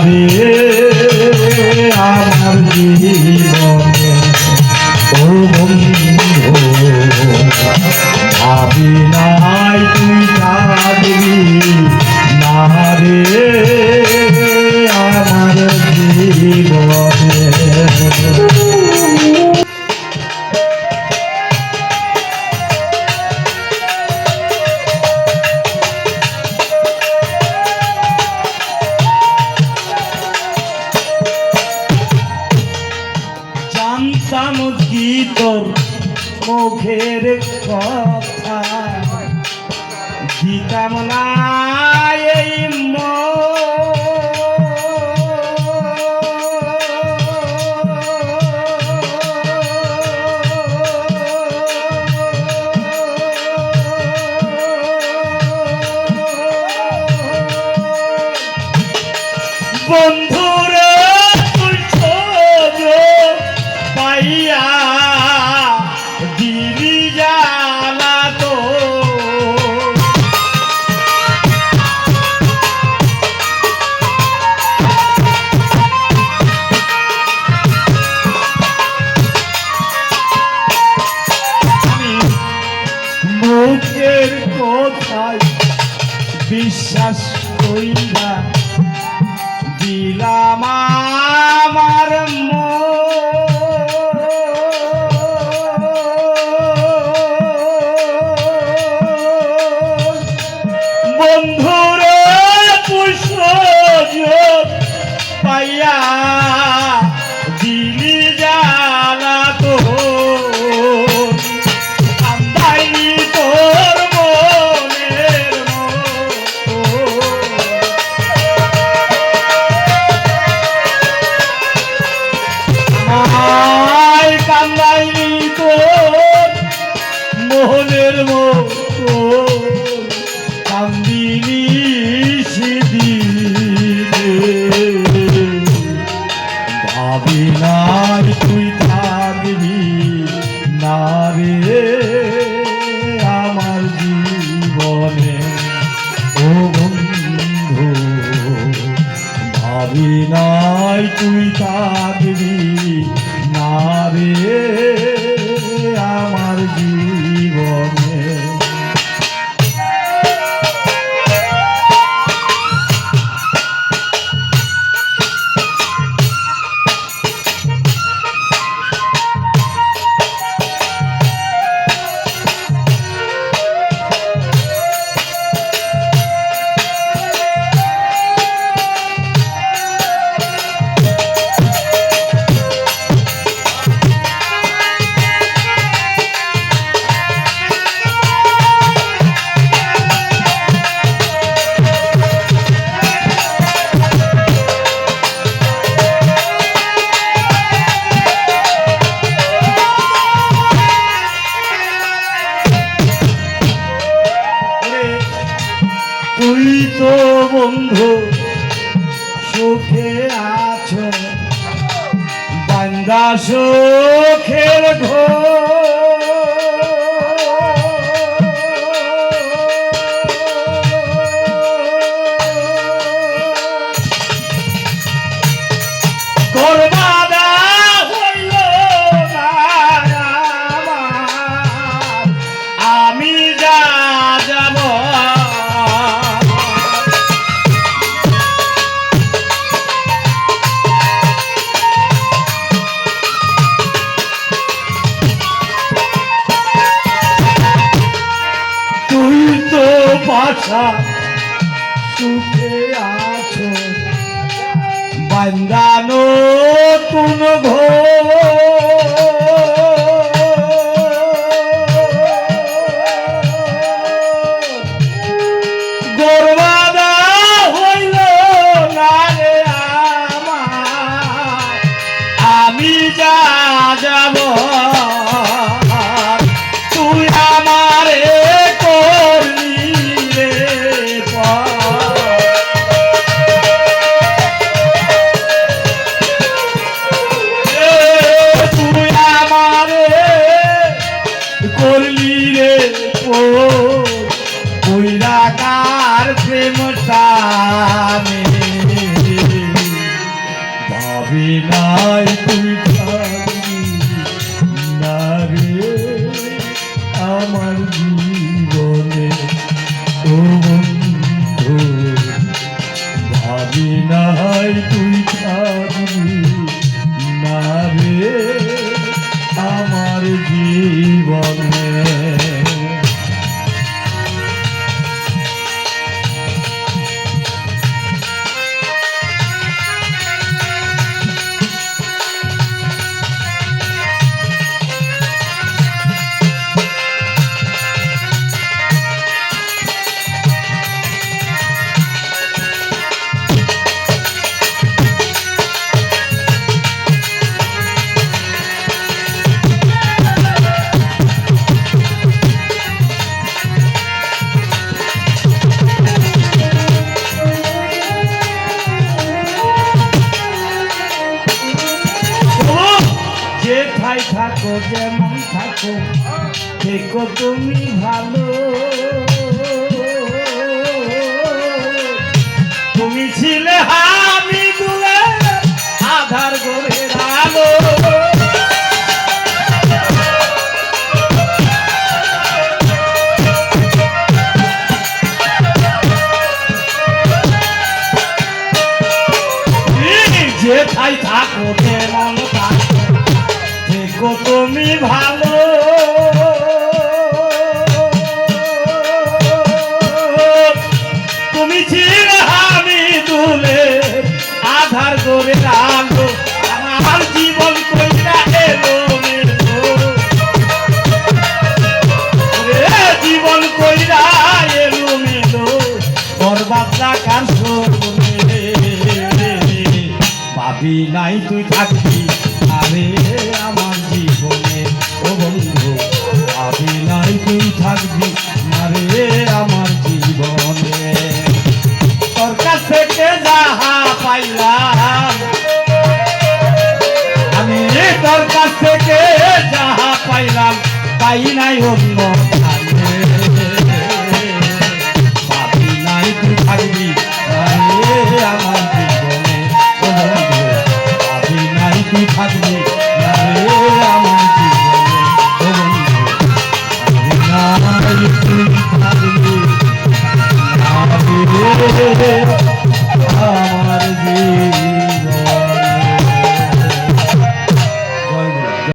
saber. তোর মুখের কথা। দিতাম না indah bila বন্ধু সুখে আছো। বান্দা সুখের ঘোর। পাছা চুপে আছো। বন্দানো তুম ঘোর বিনায় তুই থাকবি থাকো যেমন থাকো থেকো তুমি ভালো। তুমি ছিলে আমি আধার করে আলো। যেথায় থাকো, তেমন থাকো। থেকো তুমি ভালো। তুমি ছিলে আমি দুলে, আধার করে আলো আমার জীবন কইরা এলো জীবন কইরা এলো মেলো। বরবাদ রাখার ভাবি নাই তুই থাকবি আরে। তোর কাছ থেকে যাহা পাইলাম তাই নাই অন্য।